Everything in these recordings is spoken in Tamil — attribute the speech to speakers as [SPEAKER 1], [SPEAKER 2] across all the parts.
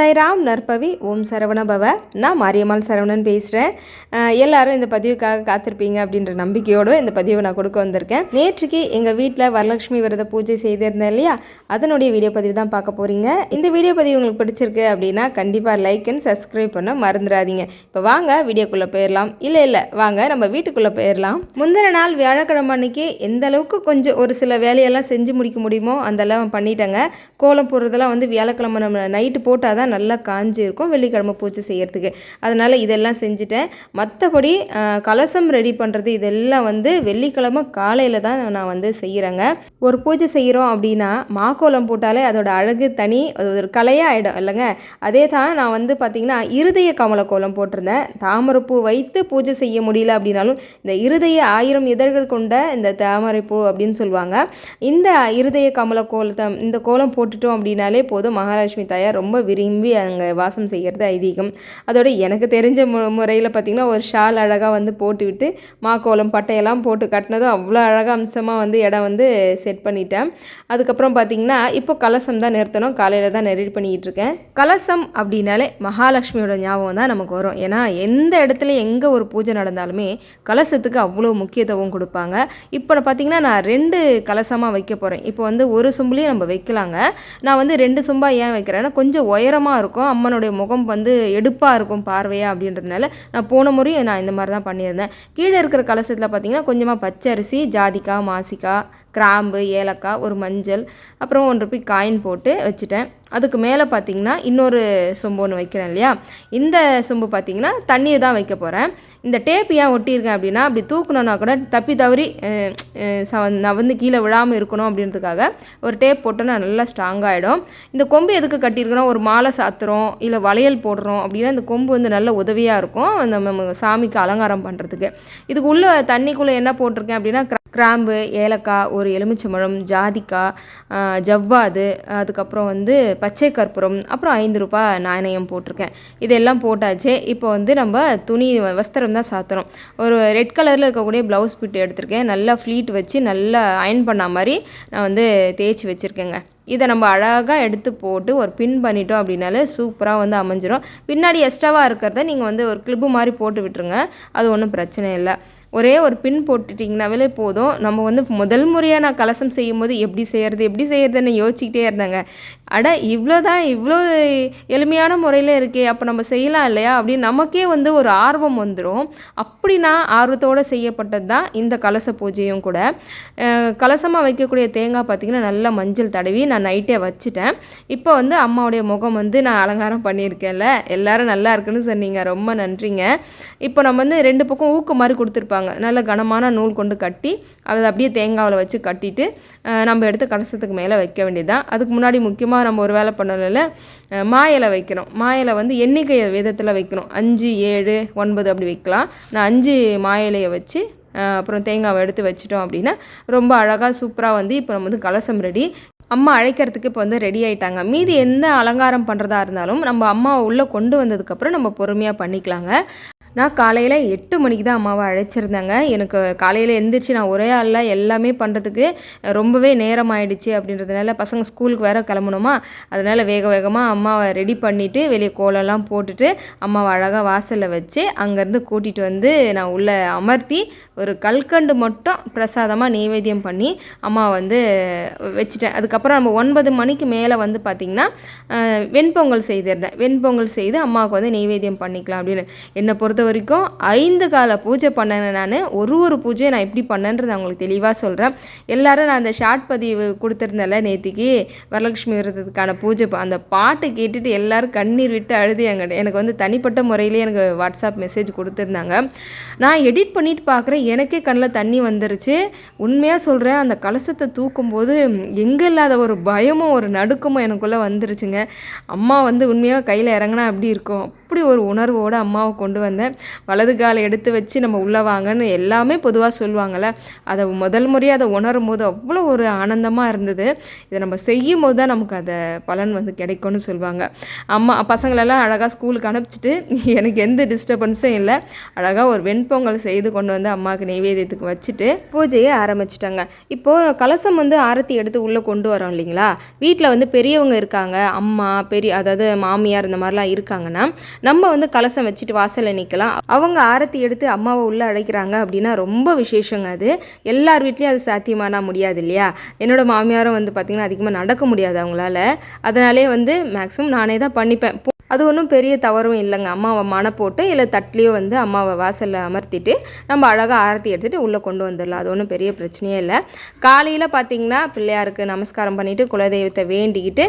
[SPEAKER 1] சாய்ராம் நற்பவி ஓம் சரவண பவ நான் மாரியம்மாள் சரவணன் பேசுகிறேன் எல்லாரும் இந்த பதிவுக்காக காத்திருப்பீங்க அப்படின்ற நம்பிக்கையோடு இந்த பதிவை நான் கொடுக்க வந்திருக்கேன். நேற்றுக்கு எங்கள் வீட்டில் வரலட்சுமி விரத பூஜை செய்திருந்தேன் இல்லையா? அதனுடைய வீடியோ பதிவு தான் பார்க்க போகிறீங்க இந்த வீடியோ பதிவு உங்களுக்கு பிடிச்சிருக்கு அப்படின்னா கண்டிப்பாக லைக் அண்ட் சப்ஸ்கிரைப் பண்ண மறந்துடாதீங்க. இப்போ வாங்க வீடியோக்குள்ளே போயிடலாம் இல்லை இல்லை வாங்க நம்ம வீட்டுக்குள்ளே போயிடலாம் முந்தின நாள் வியாழக்கிழமை அன்னைக்கு எந்த அளவுக்கு கொஞ்சம் ஒரு சில வேலையெல்லாம் செஞ்சு முடிக்க முடியுமோ அதெல்லாம் பண்ணிட்டேங்க. கோலம் போடுறதெல்லாம் வந்து வியாழக்கிழமை நம்ம நைட்டு போட்டால் தான் நல்லா காஞ்சி இருக்கும் வெள்ளிக்கிழமை பூஜை செய்கிறதுக்கு அதனால் இதெல்லாம் செஞ்சுட்டேன். மற்றபடி கலசம் ரெடி பண்ணுறது இதெல்லாம் வந்து வெள்ளிக்கிழமை காலையில் தான் நான் வந்து செய்கிறேங்க ஒரு பூஜை செய்கிறோம் அப்படின்னா மாக்கோலம் போட்டாலே அதோட அழகு தனி அது ஒரு கலையாக ஆகிடும் இல்லைங்க? அதே தான் நான் வந்து பார்த்திங்கன்னா இருதய கமல கோலம் போட்டிருந்தேன். தாமரைப்பூ வைத்து பூஜை செய்ய முடியல அப்படின்னாலும் இந்த இருதய ஆயிரம் இதழ்கள் கொண்ட இந்த தாமரைப்பூ அப்படின்னு சொல்லுவாங்க. இந்த இருதய கமல கோலத்தை இந்த கோலம் போட்டுட்டோம் அப்படின்னாலே போதும். மகாலட்சுமி தாயார் ரொம்ப விரும்பி அங்கே வாசம் செய்கிறது ஐதீகம். அதோட எனக்கு தெரிஞ்ச மு முறையில் பார்த்திங்கன்னா ஒரு ஷால் அழகாக வந்து போட்டுவிட்டு மாக்கோலம் பட்டையெல்லாம் போட்டு கட்டினதும் அவ்வளோ அழகாக அம்சமாக வந்து இடம் வந்து செட் பண்ணிட்டேன். அதுக்கப்புறம் பார்த்திங்கன்னா இப்போ கலசம் தான் நிறுத்தணும். காலையில் தான் ரெடி பண்ணிக்கிட்டு இருக்கேன். கலசம் அப்படின்னாலே மகாலட்சுமியோட ஞாபகம் தான் நமக்கு வரும். ஏன்னா எந்த இடத்துல எங்கே ஒரு பூஜை நடந்தாலுமே கலசத்துக்கு அவ்வளோ முக்கியத்துவம் கொடுப்பாங்க. இப்போ நான் பார்த்தீங்கன்னா நான் ரெண்டு கலசமாக வைக்க போகிறேன் இப்போ வந்து ஒரு சொம்புலேயும் நம்ம வைக்கலாங்க. நான் வந்து ரெண்டு சொம்பாக ஏன் வைக்கிறேன்னா கொஞ்சம் உயரம் உயரமாக இருக்கும். அம்மனுடைய முகம் வந்து எடுப்பாக இருக்கும் பார்வையாக அப்படின்றதுனால நான் போன முறையும் நான் இந்த மாதிரி தான் பண்ணியிருந்தேன். கீழே இருக்கிற கலசத்தில் பார்த்தீங்கன்னா கொஞ்சமாக பச்சரிசி ஜாதிக்காய் மாசிக்காய் கிராம்பு ஏலக்காய் ஒரு மஞ்சள் அப்புறம் ஒன்று போய் காயின் போட்டு வச்சுட்டேன். அதுக்கு மேலே பார்த்தீங்கன்னா இன்னொரு சொம்பு ஒன்று வைக்கிறேன் இல்லையா? இந்த சொம்பு பார்த்தீங்கன்னா தண்ணியை தான் வைக்க போகிறேன் இந்த டேப் ஏன் ஒட்டியிருக்கேன் அப்படின்னா அப்படி தூக்கணுன்னா கூட தப்பி தவறி ச- நான் வந்து கீழே விழாமல் இருக்கணும் அப்படின்றதுக்காக ஒரு டேப் போட்டோன்னா நல்லா ஸ்ட்ராங்காகிடும் இந்த கொம்பு எதுக்கு கட்டியிருக்கோன்னா ஒரு மாலை சாத்துறோம் இல்லை வளையல் போடுறோம் அப்படின்னா இந்த கொம்பு வந்து நல்ல உதவியாக இருக்கும். நம்ம நம்ம சாமிக்கு அலங்காரம் பண்ணுறதுக்கு இதுக்கு உள்ளே தண்ணிக்குள்ளே என்ன போட்டிருக்கேன் அப்படின்னா கிரா- கிராம்பு ஏலக்காய் ஒரு எலுமிச்சம்பழம் ஜாதிக்காய் ஜவ்வாது அதுக்கப்புறம் வந்து பச்சை கற்பூரம் அப்புறம் ஐந்து ரூபாய் நாணயம் போட்டிருக்கேன். இதெல்லாம் போட்டாச்சு. இப்போ வந்து நம்ம துணி வஸ்திரம் தான் சாத்துறோம் ஒரு ரெட் கலரில் இருக்கக்கூடிய ப்ளவுஸ் பிட் எடுத்திருக்கேன். நல்லா ஃப்ளீட் வச்சு நல்லா அயன் பண்ண மாதிரி நான் வந்து தேய்ச்சி வச்சுருக்கேங்க. இதை நம்ம அழகாக எடுத்து போட்டு ஒரு பின் பண்ணிட்டோம் அப்படின்னாலே சூப்பராக வந்து அமைஞ்சிரும். பின்னாடி எக்ஸ்ட்ராவாக இருக்கிறத நீங்கள் வந்து ஒரு கிளிப்பு மாதிரி போட்டு விட்டுருங்க. அது ஒன்றும் பிரச்சனை இல்லை. ஒரே ஒரு பின் போட்டுட்டிங்கனாவே போதும். நம்ம வந்து முதல் முறையாக நான் கலசம் செய்யும்போது எப்படி செய்கிறது எப்படி செய்கிறதுன்னு யோசிச்சுக்கிட்டே இருந்தாங்க. அட இவ்வளோ தான் இவ்வளோ எளிமையான முறையில் இருக்கே அப்போ நம்ம செய்யலாம் இல்லையா? அப்படின்னு நமக்கே வந்து ஒரு ஆர்வம் வந்துடும் அப்படி நான் ஆர்வத்தோடு செய்யப்பட்டது தான் இந்த கலச பூஜையும் கூட. கலசமாக வைக்கக்கூடிய தேங்காய் பார்த்திங்கன்னா நல்லா மஞ்சள் தடவி நான் நைட்டே வச்சுட்டேன். இப்போ வந்து அம்மாவுடைய முகம் வந்து நான் அலங்காரம் பண்ணியிருக்கேன்ல. எல்லோரும் நல்லா இருக்குன்னு சொன்னீங்க. ரொம்ப நன்றிங்க. இப்போ நம்ம வந்து ரெண்டு பக்கம் ஊக்கு மாதிரி கொடுத்துருப்பாங்க. நல்ல கனமான நூல் கொண்டு கட்டி அதை அப்படியே தேங்காவில் வச்சு கட்டிட்டு நம்ம எடுத்து கலசத்துக்கு மேலே வைக்க வேண்டியதுதான். அதுக்கு முன்னாடி முக்கியமாக நம்ம ஒரு வேலை பண்ணலைல மா வைக்கணும். மாயில வந்து எண்ணிக்கை விதத்தில் வைக்கணும். அஞ்சு ஏழு ஒன்பது அப்படி வைக்கலாம். நான் அஞ்சு மா இலையை வச்சு அப்புறம் தேங்காவை எடுத்து வச்சிட்டோம் அப்படின்னா ரொம்ப அழகாக சூப்பராக வந்து இப்போ நம்ம வந்து கலசம் ரெடி அம்மா அழைக்கிறதுக்கு இப்போ வந்து ரெடி ஆகிட்டாங்க மீதி எந்த அலங்காரம் பண்ணுறதா இருந்தாலும் நம்ம அம்மாவை உள்ளே கொண்டு வந்ததுக்கப்புறம் நம்ம பொறுமையாக பண்ணிக்கலாங்க. நான் காலையில் எட்டு மணிக்கு தான் அம்மாவை அழைச்சிருந்தேங்க. எனக்கு காலையில் எழுந்திரிச்சு நான் ஒரே ஆளில் எல்லாமே பண்ணுறதுக்கு ரொம்பவே நேரம் ஆயிடுச்சு அப்படின்றதுனால பசங்க ஸ்கூலுக்கு வேறு கிளம்பணுமா? அதனால் வேக வேகமாக அம்மாவை ரெடி பண்ணிவிட்டு வெளியே கோலம்லாம் போட்டுட்டு அம்மாவை அழகாக வாசலில் வச்சு அங்கேருந்து கூட்டிகிட்டு வந்து நான் உள்ளே அமர்த்தி ஒரு கல்கண்டு மட்டும் பிரசாதமாக நெய்வேத்தியம் பண்ணி அம்மா வந்து வச்சுட்டேன். அதுக்கப்புறம் நம்ம ஒன்பது மணிக்கு மேலே வந்து பார்த்திங்கன்னா வெண்பொங்கல் செய்திருந்தேன். வெண்பொங்கல் செய்து அம்மாவுக்கு வந்து நெய்வேத்தியம் பண்ணிக்கலாம் அப்படின்னு. என்னை பொறுத்த பொறுத்த வரைக்கும் ஐந்து கால பூஜை பண்ணேன் நான். ஒரு ஒரு பூஜையை நான் எப்படி பண்ணேன்றது அவங்களுக்கு உங்களுக்கு தெளிவாக சொல்கிறேன் எல்லாரும் நான் அந்த ஷார்ட் பதிவு கொடுத்துருந்தேன்ல நேத்திக்கு வரலட்சுமி விரதத்துக்கான பூஜை அந்த பாட்டு கேட்டுட்டு எல்லாரும் கண்ணீர் விட்டு அழுது எங்க எனக்கு வந்து தனிப்பட்ட முறையிலே எனக்கு வாட்ஸ்அப் மெசேஜ் கொடுத்துருந்தாங்க. நான் எடிட் பண்ணிட்டு பார்க்குறேன் எனக்கே கண்ணில் தண்ணி வந்துருச்சு. உண்மையாக சொல்கிறேன் அந்த கலசத்தை தூக்கும்போது எங்கே இல்லாத ஒரு பயமும் ஒரு நடுக்கமும் எனக்குள்ளே வந்துருச்சுங்க. அம்மா வந்து உண்மையாக கையில் இறங்கினா அப்படி இருக்கும்? அப்படி ஒரு உணர்வோடு அம்மாவை கொண்டு வந்தேன். வலது காலை எடுத்து வச்சு நம்ம உள்ளே வாங்கன்னு எல்லாமே பொதுவாக சொல்லுவாங்கள்ல அதை முதல் முறையாக அதை உணரும் போது அவ்வளோ ஒரு ஆனந்தமாக இருந்தது. இதை நம்ம செய்யும் போது தான் நமக்கு அதை பலன் வந்து கிடைக்கும்னு சொல்லுவாங்க. அம்மா பசங்களெல்லாம் அழகாக ஸ்கூலுக்கு அனுப்பிச்சிட்டு எனக்கு எந்த டிஸ்டர்பன்ஸும் இல்லை. அழகாக ஒரு வெண்பொங்கல் செய்து கொண்டு வந்து அம்மாவுக்கு நெய்வேதியத்துக்கு வச்சுட்டு பூஜையை ஆரம்பிச்சிட்டாங்க. இப்போது கலசம் வந்து ஆரத்தி எடுத்து உள்ளே கொண்டு வரோம் இல்லைங்களா? வீட்டில் வந்து பெரியவங்க இருக்காங்க. அம்மா பெரிய அதாவது மாமியார் இந்த மாதிரிலாம் இருக்காங்கன்னா நம்ம வந்து கலசம் வச்சுட்டு வாசலில் நிற்கலாம் அவங்க ஆரத்தி எடுத்து அம்மாவை உள்ளே அழைக்கிறாங்க அப்படின்னா ரொம்ப விசேஷங்க அது. எல்லார் வீட்லேயும் அது சாத்தியமானா முடியாது இல்லையா என்னோட மாமியாரும் வந்து பார்த்திங்கன்னா அதிகமாக நடக்க முடியாது அவங்களால. அதனாலே வந்து மேக்ஸிமம் நானே தான் பண்ணிப்பேன். அது ஒன்றும் பெரிய தவறும் இல்லைங்க. அம்மாவை மன போட்டு இல்லை தட்லேயோ வந்து அம்மாவை வாசலில் அமர்த்திட்டு நம்ம அழகாக ஆரத்தி எடுத்துகிட்டு உள்ளே கொண்டு வந்துடலாம். அது ஒன்றும் பெரிய பிரச்சனையே இல்லை. காலையில் பார்த்தீங்கன்னா பிள்ளையாருக்கு நமஸ்காரம் பண்ணிவிட்டு குலதெய்வத்தை வேண்டிக்கிட்டு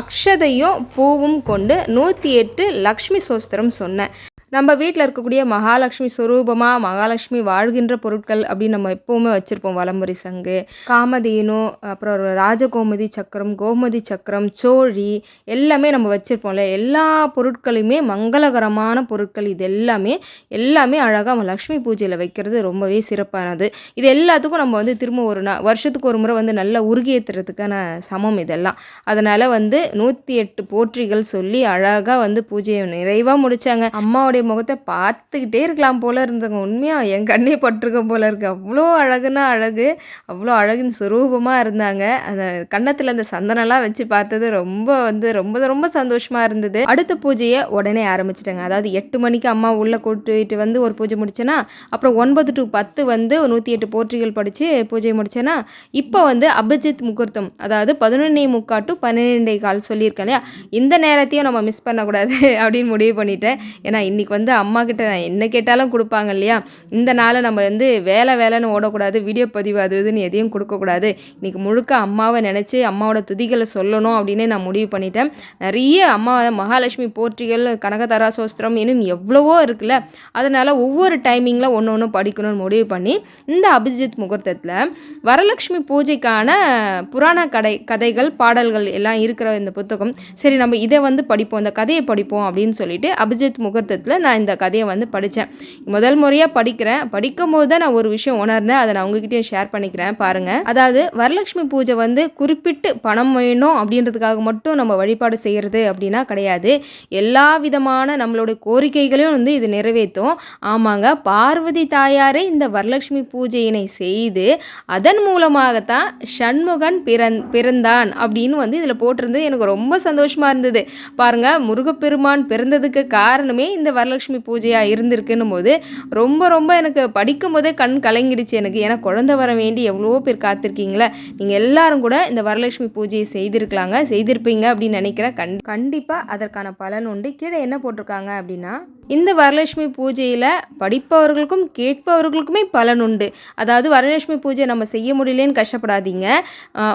[SPEAKER 1] அக்ஷதையும் பூவும் கொண்டு நூற்றி எட்டு லக்ஷ்மி சோஸ்திரம் சொன்னேன். நம்ம வீட்டில் இருக்கக்கூடிய மகாலட்சுமி ஸ்வரூபமாக மகாலட்சுமி வாழ்கின்ற பொருட்கள் அப்படின்னு நம்ம எப்போவுமே வச்சுருப்போம். வலம்புரி சங்கு காமதேனு அப்புறம் ராஜகோமதி சக்கரம் கோமதி சக்கரம் சோழி எல்லாமே நம்ம வச்சுருப்போம்ல. எல்லா பொருட்களையுமே மங்களகரமான பொருட்கள். இது எல்லாமே எல்லாமே அழகாக லக்ஷ்மி பூஜையில் வைக்கிறது ரொம்பவே சிறப்பானது. இது எல்லாத்துக்கும் நம்ம வந்து திரும்ப ஒரு நா வருஷத்துக்கு ஒரு முறை வந்து நல்லா உருகேற்றுறதுக்கான சமம் இதெல்லாம். அதனால் வந்து நூற்றி எட்டு போற்றிகள் சொல்லி அழகாக வந்து பூஜையை நிறைவாக முடித்தாங்க அம்மாவுடைய முகத்தை பார்த்துக்கிட்டே இருக்கலாம் போல இருந்தவங்க உண்மையாக என் கண்ணே பட்டிருக்க போல இருக்கு. அவ்வளோ அழகுனா அழகு அவ்வளோ அழகின் சுரூபமாக இருந்தாங்க. அந்த கன்னத்தில் அந்த சந்தனம்லாம் வச்சு பார்த்தது ரொம்ப வந்து ரொம்ப ரொம்ப சந்தோஷமாக இருந்தது. அடுத்த பூஜையை உடனே ஆரம்பிச்சிட்டாங்க. அதாவது எட்டு மணிக்கு அம்மா உள்ளே கூட்டிகிட்டு வந்து ஒரு பூஜை முடிச்சேன்னா அப்புறம் ஒன்பது டு பத்து வந்து நூற்றி எட்டு போற்றிகள் படித்து பூஜை முடிச்சேன்னா இப்போ வந்து அபிஜித் முகூர்த்தம் அதாவது பதினொன்னே முக்கா டு பன்னிரெண்டே கால் சொல்லியிருக்கேன் இல்லையா? இந்த நேரத்தையும் நம்ம மிஸ் பண்ணக்கூடாது அப்படின்னு முடிவு பண்ணிட்டேன். ஏன்னா இன்றைக்கி வந்து அம்மா கிட்ட நான் என்ன கேட்டாலும் கொடுப்பாங்க இல்லையா? இந்த நாளை நம்ம வந்து வேலை வேலைன்னு ஓடக்கூடாது வீடியோ பதிவு அது இதுன்னு எதையும் கொடுக்கக்கூடாது. இன்றைக்கி முழுக்க அம்மாவை நினச்சி அம்மாவோட துதிகளை சொல்லணும் அப்படின்னு நான் முடிவு பண்ணிட்டேன். நிறைய அம்மா மகாலட்சுமி போற்றிகள் கனகதாரா சோஸ்திரம் இன்னும் எவ்வளவோ இருக்குல்ல? அதனால் ஒவ்வொரு டைமிங்கில் ஒன்று ஒன்று படிக்கணும்னு முடிவு பண்ணி இந்த அபிஜித் முகூர்த்தத்தில் வரலட்சுமி பூஜைக்கான புராண கடை கதைகள் பாடல்கள் எல்லாம் இருக்கிற இந்த புத்தகம். சரி நம்ம இதை வந்து படிப்போம் இந்த கதையை படிப்போம் அப்படின்னு சொல்லிட்டு அபிஜித் முகூர்த்தத்தில் நான் இந்த கதையை வந்து படித்தேன். முதல் முறையாக படிக்கிறேன். படிக்கும் போது தான் நான் ஒரு விஷயம் உணர்ந்தேன். அதை நான் உங்ககிட்டயும் ஷேர் பண்ணிக்கிறேன். பாருங்கள் அதாவது வரலட்சுமி பூஜை வந்து குறிப்பிட்டு பணம் வேணும் அப்படின்றதுக்காக மட்டும் நம்ம வழிபாடு செய்கிறது அப்படின்னா கிடையாது. எல்லா விதமான நம்மளுடைய கோரிக்கைகளையும் வந்து இது நிறைவேற்றும். ஆமாங்க பார்வதி தாயாரே இந்த வரலட்சுமி பூஜையினை செய்து அதன் மூலமாகத்தான் சண்முகன் பிறந் பிறந்தான் அப்படின்னு வந்து இதில் போட்டிருந்தது. எனக்கு ரொம்ப சந்தோஷமாக இருந்தது. பாருங்கள் முருகப்பெருமான் பிறந்ததுக்கு காரணமே இந்த வரலட்சுமி பூஜையாக இருந்திருக்குன்னும் போது ரொம்ப ரொம்ப எனக்கு படிக்கும் போதே கண் கலங்கிடுச்சு எனக்கு. ஏன்னா குழந்தை வர வேண்டி எவ்வளோ பேர் காத்திருக்கீங்களே. நீங்கள் எல்லாரும் கூட இந்த வரலட்சுமி பூஜையை செய்திருக்கலாங்க செய்திருப்பீங்க அப்படின்னு நினைக்கிறேன். கண் கண்டிப்பாக அதற்கான பலன் உண்டு. கீழே என்ன போட்டிருக்காங்க அப்படின்னா இந்த வரலட்சுமி பூஜையில் படிப்பவர்களுக்கும் கேட்பவர்களுக்குமே பலன் உண்டு. அதாவது வரலட்சுமி பூஜை நம்ம செய்ய முடியலேன்னு கஷ்டப்படாதீங்க.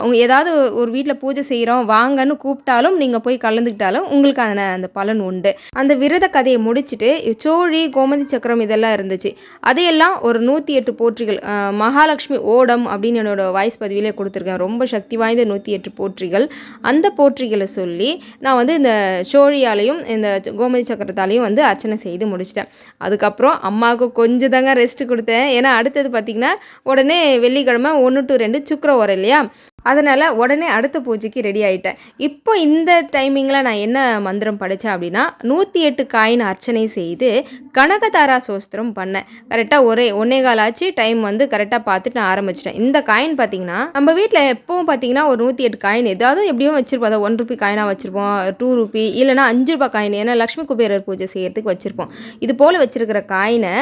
[SPEAKER 1] உங்கள் ஏதாவது ஒரு வீட்டில் பூஜை செய்கிறோம் வாங்கன்னு கூப்பிட்டாலும் நீங்கள் போய் கலந்துக்கிட்டாலும் உங்களுக்கு அந்த அந்த பலன் உண்டு. அந்த விரத கதையை முடிச்சுட்டு சோழி கோமதி சக்கரம் இதெல்லாம் இருந்துச்சு. அதையெல்லாம் ஒரு நூற்றி எட்டு போற்றிகள் மகாலட்சுமி ஓடம் அப்படின்னு என்னோடய வாய்ஸ் பதிவிலே கொடுத்துருக்கேன். ரொம்ப சக்தி வாய்ந்த நூற்றி எட்டு போற்றிகள். அந்த போற்றிகளை சொல்லி நான் வந்து இந்த சோழியாலையும் இந்த கோமதி சக்கரத்தாலையும் வந்து அர்ச்சனை செய்து முடிச்சிட்டேன். அதுக்கப்புறம் அம்மாவுக்கு கொஞ்சம் தாங்க ரெஸ்ட் கொடுத்தேன். ஏன்னா அடுத்தது பார்த்திங்கன்னா உடனே வெள்ளிக்கிழமை ஒன்று டு ரெண்டு சுக்கரம் வரும் இல்லையா? அதனால் உடனே அடுத்த பூஜைக்கு ரெடி ஆகிட்டேன் இப்போ இந்த டைமிங்கில் நான் என்ன மந்திரம் படித்தேன் அப்படின்னா நூற்றி எட்டு காயின் அர்ச்சனை செய்து கனகதாரா சோஸ்திரம் பண்ணேன். கரெக்டாக ஒரே ஒன்னே கால் ஆச்சு டைம் வந்து கரெக்டாக பார்த்துட்டு நான் ஆரம்பிச்சிட்டேன். இந்த காயின் பார்த்தீங்கன்னா நம்ம வீட்டில் எப்பவும் பார்த்தீங்கன்னா ஒரு நூற்றி எட்டு காயின் ஏதாவது எப்படியும் வச்சுருப்போம். அதை ஒன் ருபி காயினாக வச்சுருப்போம் டூ ருபி இல்லைனா அஞ்சு ரூபாய் காயின் ஏன்னா லக்ஷ்மி குபேரர் பூஜை செய்யறதுக்கு வச்சுருப்போம். இது போல் வச்சுருக்கிற காயினை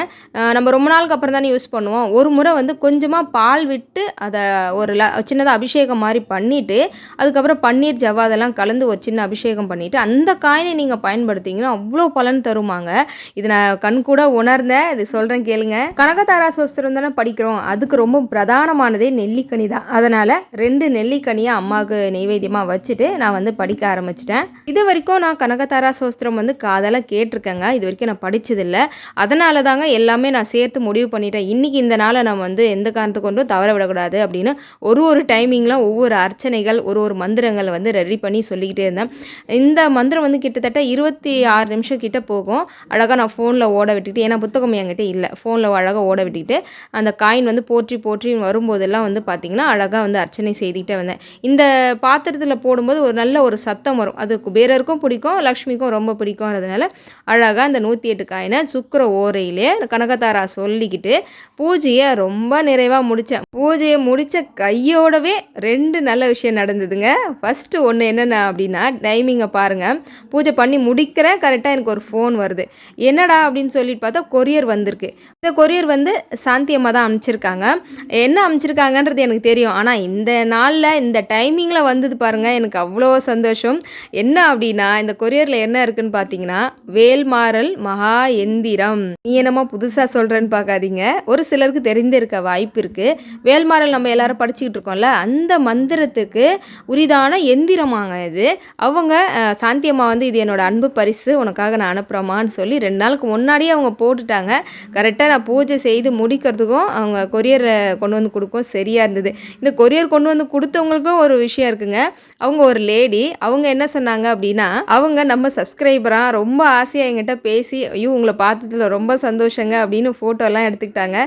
[SPEAKER 1] நம்ம ரொம்ப நாளுக்கு அப்புறம் தானே யூஸ் பண்ணுவோம். ஒரு முறை வந்து கொஞ்சமாக பால் விட்டு அதை ஒரு ல சின்னதாக அபிஷேகம் மாதிரி பண்ணிவிட்டு அதுக்கப்புறம் பன்னீர் ஜவ்வா அதெல்லாம் கலந்து ஒரு சின்ன அபிஷேகம் பண்ணிவிட்டு அந்த காயினை நீங்கள் பயன்படுத்திங்கன்னா அவ்வளோ பலன் தருமாங்க. இது நான் கண் கூட உணர்ந்தேன். இது சொல்கிறேன் கேளுங்க. கனகதாரா சோஸ்திரம் தானே படிக்கிறோம். அதுக்கு ரொம்ப பிரதானமானதே நெல்லிக்கனி தான். அதனால் ரெண்டு நெல்லிக்கனியை அம்மாவுக்கு நெய்வேத்தியமாக வச்சுட்டு நான் வந்து படிக்க ஆரம்பிச்சிட்டேன். இது வரைக்கும் நான் கனகதாரா சோஸ்திரம் வந்து காதலாக கேட்டிருக்கேங்க. இது வரைக்கும் நான் படித்ததில்லை அதனால தாங்க எல்லாமே நான் சேர்த்து முடிவு பண்ணிட்டேன். இன்றைக்கி இந்த நாளை நம்ம வந்து எந்த காரணத்துக்கு கொண்டும் தவற விடக்கூடாது அப்படின்னு ஒரு ஒரு டைமிங்கில் ஒவ்வொரு அர்ச்சனைகள் ஒரு ஒரு மந்திரங்கள் வந்து ரெடி பண்ணி சொல்லிக்கிட்டே இருந்தேன். இந்த மந்திரம் வந்து கிட்டத்தட்ட இருபத்தி ஆறு நிமிஷம் கிட்ட போகும். அழகாக நான் ஃபோனில் ஓட விட்டுக்கிட்டு ஏன்னா புத்தகம் என்கிட்ட இல்லை. ஃபோனில் அழகாக ஓட விட்டுக்கிட்டு அந்த காயின் வந்து போற்றி போற்றி வரும்போதெல்லாம் வந்து பார்த்திங்கன்னா அழகாக வந்து அர்ச்சனை செய்துக்கிட்டே வந்தேன். இந்த பாத்திரத்தில் போடும்போது ஒரு நல்ல ஒரு சத்தம் வரும். அது குபேரருக்கும் பிடிக்கும் லக்ஷ்மிக்கும் ரொம்ப பிடிக்கும் அதனால அழகாக அந்த நூற்றி எட்டு காயினை சுக்கர ஓரையிலே கனகதாரா சொல்லிக்கிட்டு பூஜையை ரொம்ப நிறைவாக முடித்தேன் பூஜையை முடித்த கையோடவே ரெண்டு நல்ல விஷயம் நடந்ததுங்க. ஃபஸ்ட்டு ஒன்று என்னென்ன அப்படின்னா டைமிங்கை பாருங்கள் பூஜை பண்ணி முடிக்கிறேன். கரெக்டாக எனக்கு ஒரு ஃபோன் வருது. என்னடா அப்படின்னு சொல்லிட்டு பார்த்தா கொரியர் வந்திருக்கு. இந்த கொரியர் வந்து சாந்தி அம்மா தான் அனுப்பிச்சிருக்காங்க. என்ன அனுப்பிச்சிருக்காங்கன்றது எனக்கு தெரியும். ஆனால் இந்த நாளில் இந்த டைமிங்கில் வந்தது பாருங்கள் எனக்கு அவ்வளோ சந்தோஷம். என்ன அப்படின்னா இந்த கொரியரில் என்ன இருக்குன்னு பார்த்தீங்கன்னா வேல்மாறல் மகா எந்திரம். நீ என்னமோ புதுசாக சொல்கிறேன்னு பார்க்காதீங்க. ஒரு சிலருக்கு தெரிந்திருக்க வாய்ப்பு இருக்குது வேல்மாறல் நம்ம எல்லாரும் படிச்சுக்கிட்டு இருக்கோம்ல அந்த மந்திரத்துக்கு உரிதான எந்திரமாங்க இது. அவங்க சாந்தி அம்மா வந்து இது என்னோடய அன்பு பரிசு உனக்காக நான் அனுப்புகிறோமான்னு சொல்லி ரெண்டு நாளுக்கு முன்னாடியே அவங்க போட்டுட்டாங்க. கரெக்டாக நான் பூஜை செய்து முடிக்கிறதுக்கும் அவங்க கொரியரை கொண்டு வந்து கொடுக்கும் சரியாக இருந்தது. இந்த கொரியர் கொண்டு வந்து கொடுத்தவங்களுக்கும் ஒரு விஷயம் இருக்குங்க. அவங்க ஒரு லேடி. அவங்க என்ன சொன்னாங்க அப்படின்னா அவங்க நம்ம சப்ஸ்கிரைபராக ரொம்ப ஆசையாக என்கிட்ட பேசி ஐயோ உங்களை பார்த்ததுல ரொம்ப சந்தோஷங்க அப்படின்னு ஃபோட்டோலாம் எடுத்துக்கிட்டாங்க.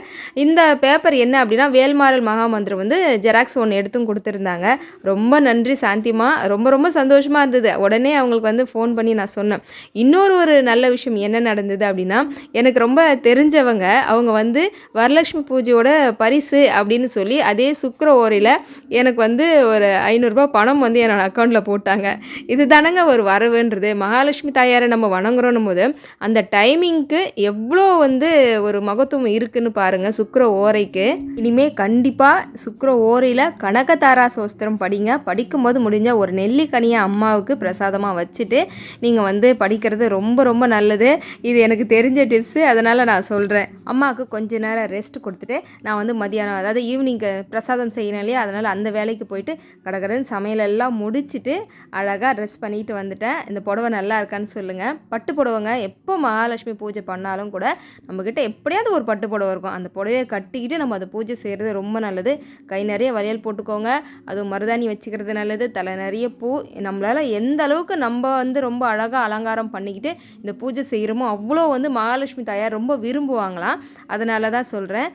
[SPEAKER 1] இந்த பேப்பர் என்ன அப்படின்னா வேல்மாறல் மகாமந்திரம் வந்து ஜெராக்ஸ் ஒன்று எடுத்தும் கொடுத்துருந்தாங்க. ரொம்ப நன்றி சாந்திமா. ரொம்ப ரொம்ப சந்தோஷமாக இருந்தது. உடனே அவங்களுக்கு வந்து ஃபோன் பண்ணி நான் சொன்னேன். இன்னொரு ஒரு நல்ல விஷயம் என்ன நடந்தது அப்படின்னா எனக்கு ரொம்ப தெரிஞ்சவங்க அவங்க வந்து வரலட்சுமி பூஜையோட பரிசு அப்படின்னு சொல்லி அதே சுக்கர ஓரையில் எனக்கு வந்து ஒரு ஐநூறுரூபா பணம் வந்து என்னோடய அக்கௌண்ட்டில் போட்டாங்க. இது தானங்க ஒரு வரவுன்றது. மகாலட்சுமி தாயாரை நம்ம வணங்குறோன்னும் போது அந்த டைமிங்க்கு எவ்வளோ வந்து ஒரு மகத்துவம் இருக்குதுன்னு பாருங்கள் சுக்கர ஓரைக்கு. இனிமேல் கண்டிப்பாக சுக்கர ஓரையில் கணக்கத்தை கனகதாரா சோஸ்திரம் படிங்க. படிக்கும்போது முடிஞ்ச ஒரு நெல்லிக்கனியை அம்மாவுக்கு பிரசாதமாக வச்சுட்டு நீங்கள் வந்து படிக்கிறது ரொம்ப ரொம்ப நல்லது. இது எனக்கு தெரிஞ்ச டிப்ஸு அதனால் நான் சொல்கிறேன் அம்மாவுக்கு கொஞ்ச நேரம் ரெஸ்ட் கொடுத்துட்டு நான் வந்து மதியானம் அதாவது ஈவினிங் பிரசாதம் செய்யணும் இல்லையா? அதனால் அந்த வேலைக்கு போயிட்டு கடகடன்னு சமையலெல்லாம் முடிச்சுட்டு அழகாக ட்ரெஸ் பண்ணிட்டு வந்துட்டேன். இந்த புடவை நல்லா இருக்கான்னு சொல்லுங்கள் பட்டு புடவைங்க எப்போ மகாலட்சுமி பூஜை பண்ணாலும் கூட நம்மக்கிட்ட எப்படியாவது ஒரு பட்டு புடவை இருக்கும். அந்த புடவையை கட்டிக்கிட்டு நம்ம அதை பூஜை செய்கிறது ரொம்ப நல்லது. கை நிறைய வளையல் போட்டுக்கோங்க. அதுவும் மருதாணி வச்சுக்கிறது நல்லது. தலை நிறைய பூ. நம்மளால் எந்த அளவுக்கு நம்ம வந்து ரொம்ப அழகாக அலங்காரம் பண்ணிக்கிட்டு இந்த பூஜை செய்கிறோமோ அவ்வளோ வந்து மகாலட்சுமி தாயார் ரொம்ப விரும்புவாங்களாம். அதனால தான் சொல்கிறேன்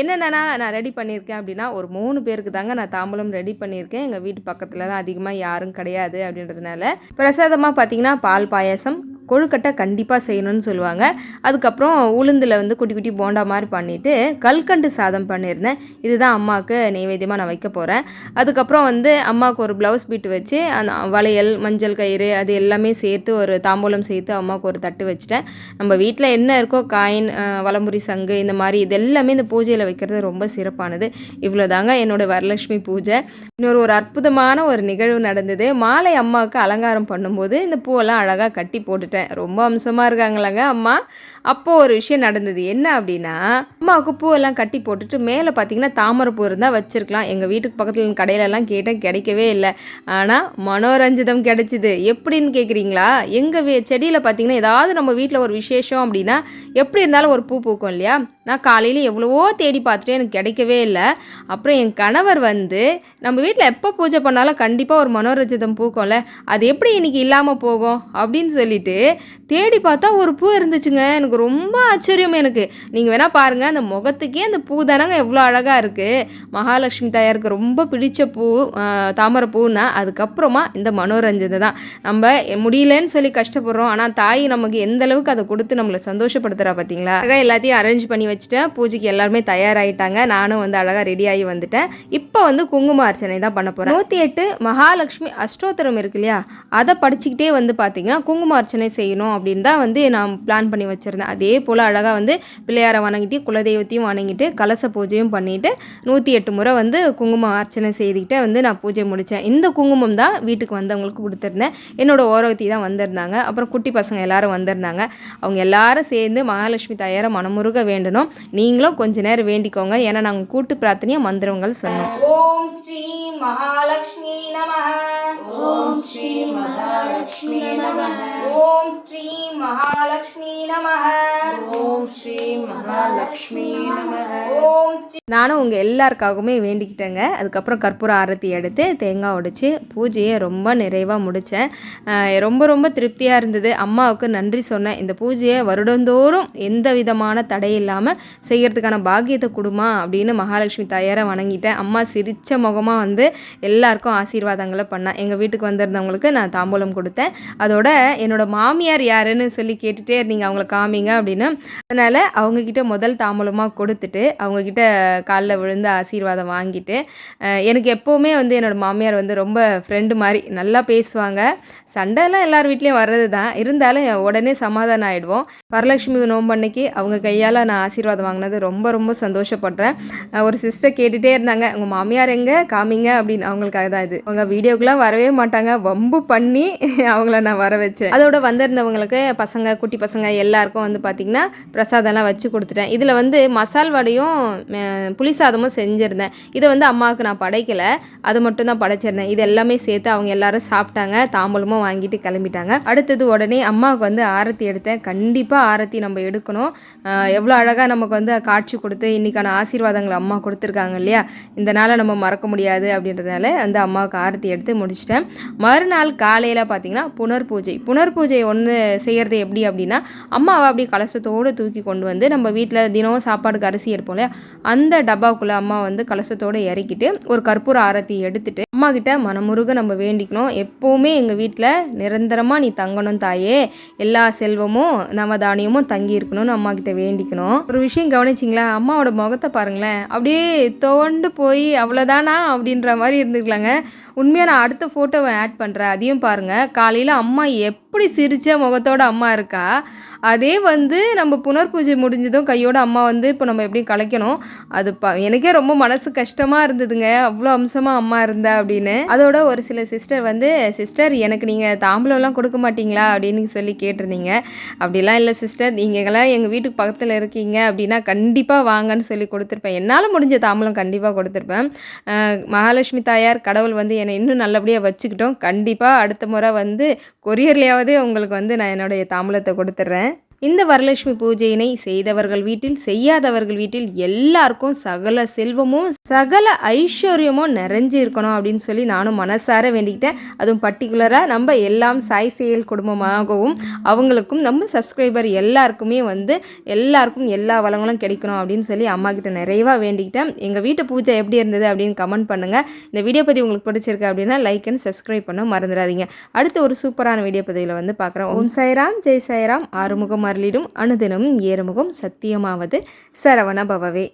[SPEAKER 1] என்னென்னா நான் ரெடி பண்ணியிருக்கேன் அப்படின்னா ஒரு மூணு பேருக்கு தாங்க நான் தாம்பூலம் ரெடி பண்ணியிருக்கேன். எங்கள் வீட்டு பக்கத்துலலாம் அதிகமாக யாரும் கிடையாது அப்படின்றதுனால. பிரசாதமாக பார்த்தீங்கன்னா பால் பாயாசம் கொழுக்கட்டை கண்டிப்பாக செய்யணும்னு சொல்லுவாங்க. அதுக்கப்புறம் உளுந்தில் வந்து குட்டி குட்டி போண்டா மாதிரி பண்ணிவிட்டு கல்கண்டு சாதம் பண்ணியிருந்தேன். இதுதான் அம்மாவுக்கு நைவேத்தியமாக நான் வைக்க போகிறேன் அதுக்கப்புறம் வந்து அம்மாவுக்கு ஒரு ப்ளவுஸ் பீட்டு வச்சு அந்த வளையல் மஞ்சள் கயிறு அது எல்லாமே சேர்த்து ஒரு தாம்பூலம் சேர்த்து அம்மாவுக்கு ஒரு தட்டு வச்சுட்டேன். நம்ம வீட்டில் என்ன இருக்கோ காயின் வலம்புரி சங்கு இந்த மாதிரி இது எல்லாமே இந்த பூஜையில் வைக்கிறது ரொம்ப சிறப்பானது. இவ்வளோ தாங்க என்னோட வரலட்சுமி பூஜை. இன்னொரு ஒரு அற்புதமான ஒரு நிகழ்வு நடந்தது. மாலை அம்மாவுக்கு அலங்காரம் பண்ணும்போது இந்த பூவெல்லாம் அழகாக கட்டி போட்டுட்டேன். ரொம்ப அம்சமாக இருக்காங்களாங்க அம்மா? அப்போது ஒரு விஷயம் நடந்தது. என்ன அப்படின்னா அம்மாவுக்கு பூவெல்லாம் கட்டி போட்டுட்டு மேலே பார்த்தீங்கன்னா தாமரை பூ இருந்தால் வச்சுருக்கலாம். எங்கள் வீட்டுக்கு பக்கத்தில் கடையிலலாம் கேட்டேன் கிடைக்கவே இல்லை. ஆனால் மனோரஞ்சிதம் கிடைச்சிது. எப்படின்னு கேட்குறீங்களா எங்கள் வீ செடியில் பார்த்தீங்கன்னா ஏதாவது நம்ம வீட்டில் ஒரு விசேஷம் அப்படின்னா எப்படி இருந்தாலும் ஒரு பூ பூக்கும் இல்லையா? நான் காலையில் எவ்வளவோ தேடி பார்த்துட்டு எனக்கு கிடைக்கவே இல்லை. அப்புறம் என் கணவர் வந்து நம்ம வீட்டில் எப்போ பூஜை பண்ணாலும் கண்டிப்பாக ஒரு மனோரஞ்சிதம் பூக்கும்ல. அது எப்படி இன்னைக்கு இல்லாமல் போகும்? அப்படின்னு சொல்லிட்டு தேடி பார்த்தா ஒரு பூ இருந்துச்சுங்க. எனக்கு ரொம்ப ஆச்சரியம் எனக்கு. நீங்கள் வேணால் பாருங்கள் அந்த முகத்துக்கே அந்த பூ தானங்க எவ்வளோ அழகாக இருக்குது மகாலட்சுமி தாயாருக்கு ரொம்ப பிடிச்ச பூ தாமரை பூன்னா அதுக்கப்புறமா இந்த மனோரஞ்சனை தான். நம்ம முடியலன்னு சொல்லி கஷ்டப்படுறோம். ஆனால் தாய் நமக்கு எந்த அளவுக்கு அதை கொடுத்து நம்மளை சந்தோஷப்படுத்துகிறா பார்த்தீங்களா எல்லாத்தையும் அரேஞ்ச் பண்ணி வச்சு வச்சுட்டேன். பூஜைக்கு எல்லாருமே தயாராகிட்டாங்க நானும் வந்து அழகாக ரெடி ஆகி வந்துட்டேன். இப்போ வந்து குங்கும அர்ச்சனை தான் பண்ண போகிறேன் நூற்றி எட்டு மகாலட்சுமி அஷ்டோத்தரம் இருக்கு இல்லையா? அதை படிச்சுக்கிட்டே வந்து பார்த்தீங்கன்னா குங்கும அர்ச்சனை செய்யணும் அப்படின்னு தான் வந்து நான் பிளான் பண்ணி வச்சுருந்தேன். அதே போல் அழகாக வந்து பிள்ளையாரை வணங்கிட்டு குலதெய்வத்தையும் வணங்கிட்டு கலச பூஜையும் பண்ணிட்டு நூற்றி எட்டு முறை வந்து குங்குமம் அர்ச்சனை செய்துக்கிட்டே வந்து நான் பூஜை முடித்தேன் இந்த குங்குமம் தான் வீட்டுக்கு வந்தவங்களுக்கு கொடுத்துருந்தேன். என்னோட ஓரவத்தி தான் வந்திருந்தாங்க. அப்புறம் குட்டி பசங்க எல்லாரும் வந்திருந்தாங்க. அவங்க எல்லாரும் சேர்ந்து மகாலட்சுமி தயாரை மனமுருக வேண்டணும். நீங்களும் கொஞ்ச நேரம் வேண்டிக்கோங்க. ஏன்னா நாங்கள் கூட்டு பிரார்த்தனையாக மந்திரங்கள் சொன்னோம்.
[SPEAKER 2] ஓம் ஸ்ரீ மகாலட்சுமி நமः. ஓம் ஸ்ரீ மகாலட்சுமி நம.
[SPEAKER 1] ஓம் ஸ்ரீ மகாலட்சுமி நமः
[SPEAKER 2] ஓம் ஸ்ரீ மகாலட்சுமி நம
[SPEAKER 1] ஓம் ஸ்ரீ நானும் உங்கள் எல்லாருக்காகவுமே வேண்டிக்கிட்டேங்க. அதுக்கப்புறம் கற்பூர ஆரத்தி எடுத்து தேங்காய் உடைச்சி பூஜையை ரொம்ப நிறைவாக முடித்தேன் ரொம்ப ரொம்ப திருப்தியாக இருந்தது. அம்மாவுக்கு நன்றி சொன்னேன். இந்த பூஜையை வருடந்தோறும் எந்த விதமான தடை இல்லாமல் செய்கிறதுக்கான பாக்கியத்தை கொடுமா அப்படின்னு மகாலட்சுமி தாயாரை வணங்கிட்டேன். அம்மா சிரித்த முகமாக வந்து எல்லாருக்கும் ஆசீர்வாதங்களை பண்ணேன் எங்கள் வீட்டுக்கு வந்திருந்தவங்களுக்கு நான் தாம்பூலம் கொடுத்தேன். அதோட என்னோட மாமியார் யாருன்னு சொல்லி கேட்டுகிட்டே இருந்தீங்க அவங்கள காமிங்க அப்படின்னு. அதனால் அவங்கக்கிட்ட முதல் தாம்பூலமாக கொடுத்துட்டு அவங்கக்கிட்ட காலில் விழுந்து ஆசீர்வாதம் வாங்கிட்டு எனக்கு எப்போவுமே வந்து என்னோட மாமியார் வந்து ரொம்ப ஃப்ரெண்டு மாதிரி நல்லா பேசுவாங்க. சண்டைலாம் எல்லார் வீட்லேயும் வர்றது தான் இருந்தாலும் உடனே சமாதானம் ஆகிடுவோம் வரலட்சுமி நோம்பு அன்னைக்கு அவங்க கையால் நான் ஆசீர்வாதம் வாங்கினது ரொம்ப ரொம்ப சந்தோஷப்படுறேன். ஒரு சிஸ்டர் கேட்டுகிட்டே இருந்தாங்க. உங்கள் மாமியார் எங்கே? காமிங்க அப்படின்னு. அவங்களுக்காக தான் இது. அவங்க வீடியோக்கெலாம் வரவே மாட்டாங்க. வம்பு பண்ணி அவங்கள நான் வர வச்சேன். அதோட வந்திருந்தவங்களுக்கு பசங்க குட்டி பசங்க எல்லாருக்கும் வந்து பார்த்திங்கன்னா பிரசாதம்லாம் வச்சு கொடுத்துட்டேன். இதில் வந்து மசால் வடையும் புளி சாதமும் செஞ்சுருந்தேன். இதை வந்து அம்மாவுக்கு நான் படைக்கலை. அது மட்டும் தான் படைச்சிருந்தேன். இது எல்லாமே சேர்த்து அவங்க எல்லாரும் சாப்பிட்டாங்க. தாம்பூலமும் வாங்கிட்டு கிளம்பிட்டாங்க. அடுத்தது உடனே அம்மாவுக்கு வந்து ஆரத்தி எடுத்தேன். கண்டிப்பாக ஆரத்தி நம்ம எடுக்கணும். எவ்வளோ அழகாக நமக்கு வந்து காட்சி கொடுத்து இன்றைக்கான ஆசீர்வாதங்களை அம்மா கொடுத்துருக்காங்க இல்லையா? இந்த நாளை நம்ம மறக்க முடியாது அப்படின்றதுனால வந்து அம்மாவுக்கு ஆரத்தி எடுத்து முடிச்சிட்டேன். மறுநாள் காலையில் பார்த்தீங்கன்னா புனர் பூஜை புனர் பூஜை ஒன்று செய்கிறது எப்படி அப்படின்னா அம்மாவை அப்படியே கலசத்தோடு தூக்கி கொண்டு வந்து நம்ம வீட்டில் தினமும் சாப்பாடுக்கு அரிசி எடுப்போம் இல்லையா? அந்த டப்பாவுக்குள்ளே அம்மா வந்து கலசத்தோடு இறக்கிட்டு ஒரு கற்பூர ஆரத்தி எடுத்துட்டு அம்மா கிட்ட மனமுருக நம்ம வேண்டிக்கணும். எப்போவுமே எங்கள் வீட்டில் நிரந்தரமாக நீ தங்கணும் தாயே. எல்லா செல்வமும் நவதானியமும் தங்கி இருக்கணும்னு அம்மா கிட்ட வேண்டிக்கணும். ஒரு விஷயம் கவனிச்சிங்களா? அம்மாவோட முகத்தை பாருங்களேன். அப்படியே தோண்டு போய் அவ்வளோதானா அப்படின்ற மாதிரி இருந்துக்கலாங்க உண்மையாக நான் அடுத்த ஃபோட்டோவை ஆட் பண்ணுறேன் அதையும் பாருங்கள் காலையில் அம்மா எப்படி சிரிச்ச முகத்தோட அம்மா இருக்கா? அதே வந்து நம்ம புனர் பூஜை முடிஞ்சதும் கையோட அம்மா வந்து இப்போ நம்ம எப்படி கலைக்கணும். அது ப எனக்கே ரொம்ப மனசு கஷ்டமாக இருந்ததுங்க. அவ்வளோ அம்சமாக அம்மா இருந்தா அப்படின்னு. அதோட ஒரு சில சிஸ்டர் வந்து சிஸ்டர் எனக்கு நீங்கள் தாம்பூலம்லாம் கொடுக்க மாட்டீங்களா? அப்படின்னு சொல்லி கேட்டிருந்தீங்க. அப்படிலாம் இல்லை சிஸ்டர் நீங்கள்லாம் எங்கள் வீட்டுக்கு பக்கத்தில் இருக்கீங்க அப்படின்னா கண்டிப்பாக வாங்கன்னு சொல்லி கொடுத்துருப்பேன். என்னால் முடிஞ்ச தாம்பூலம் கண்டிப்பாக கொடுத்துருப்பேன். மகாலட்சுமி தாயார் கடவுள் வந்து என்னை இன்னும் நல்லபடியாக வச்சுக்கிட்டோம். கண்டிப்பாக அடுத்த முறை வந்து கொரியர்லேயாவது உங்களுக்கு வந்து நான் என்னுடைய தாம்பூலத்தை கொடுத்துட்றேன். இந்த வரலட்சுமி பூஜையினை செய்தவர்கள் வீட்டில் செய்யாதவர்கள் வீட்டில் எல்லாருக்கும் சகல செல்வமும் சகல ஐஸ்வர்யமும் நிறைஞ்சு இருக்கணும் அப்படின்னு சொல்லி நானும் மனசார வேண்டிக்கிட்டேன். அதுவும் பர்டிகுலராக நம்ம எல்லாம் சாய் செயல் குடும்பமாகவும் அவங்களுக்கும் நம்ம சப்ஸ்கிரைபர் எல்லாருக்குமே வந்து எல்லாருக்கும் எல்லா வளங்களும் கிடைக்கணும் அப்படின்னு சொல்லி அம்மா கிட்ட நிறைவாக வேண்டிக்கிட்டேன். எங்கள் வீட்டு பூஜை எப்படி இருந்தது அப்படின்னு கமெண்ட் பண்ணுங்கள் இந்த வீடியோ பற்றி உங்களுக்கு பிடிச்சிருக்கு அப்படின்னா லைக் அண்ட் சப்ஸ்கிரைப் பண்ண மறந்துடாதீங்க. அடுத்து ஒரு சூப்பரான வீடியோ பதிவில் வந்து பார்க்குறோம் ஓம் சாய்ராம் ஜெய் சாய்ராம் ஆறுமுகம் அருளிடும் அனுதினமும் ஏறுமுகம் சத்தியமாவது சரவண பவவே.